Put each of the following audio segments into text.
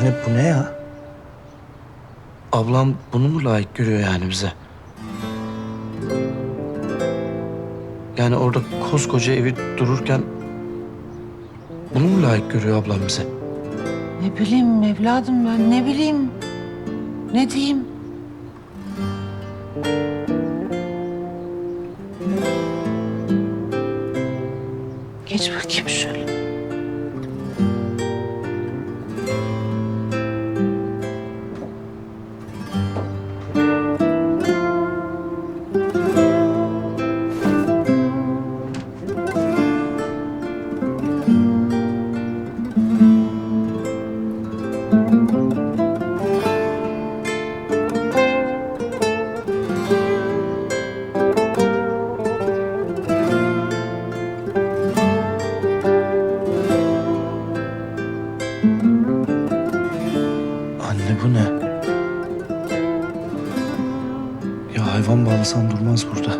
Anne bu ne ya? Ablam bunu mu layık görüyor yani bize? Yani orada koskoca evi dururken bunu mu layık görüyor ablam bize? Ne bileyim evladım ben ne bileyim. Ne diyeyim? Geç bakayım şöyle. Hayvan bağlasan durmaz burada.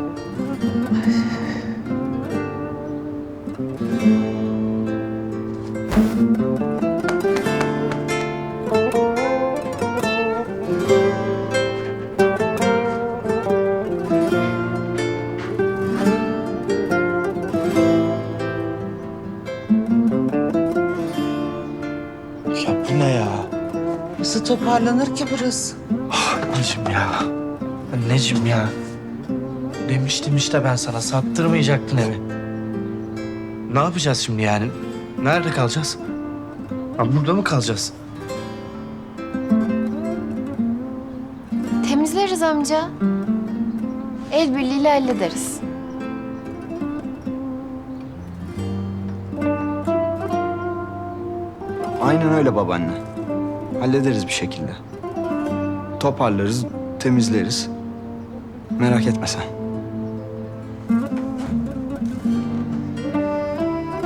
Ya bu ne ya? Nasıl toparlanır ki burası? Anneciğim ya. Anneciğim ya. Demiştim işte ben sana sattırmayacaktın evi. Ne yapacağız şimdi yani? Nerede kalacağız? Ha, burada mı kalacağız? Temizleriz amca. El birliğiyle hallederiz. Aynen öyle babaanne. Hallederiz bir şekilde. Toparlarız, temizleriz. Merak etme sen.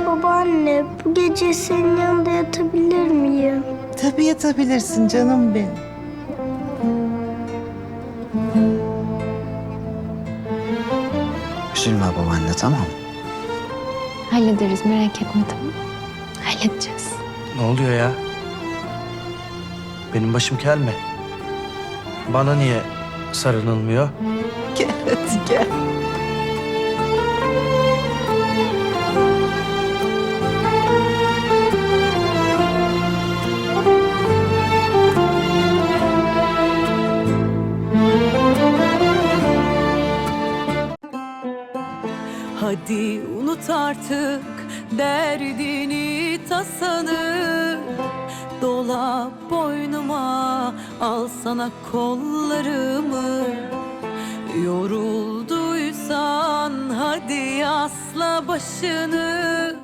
Babaanne bu gece senin yanında yatabilir miyim? Tabii yatabilirsin canım benim. Üzülme babaanne tamam mı? Hallederiz merak etme tamam Halledeceğiz. Ne oluyor ya? Benim başım kel mi? Bana niye sarınılmıyor? Gel hadi gel. Hadi unut artık derdini tasanı Dola boynuma al sana kollarımı. Yorulduysan hadi asla başını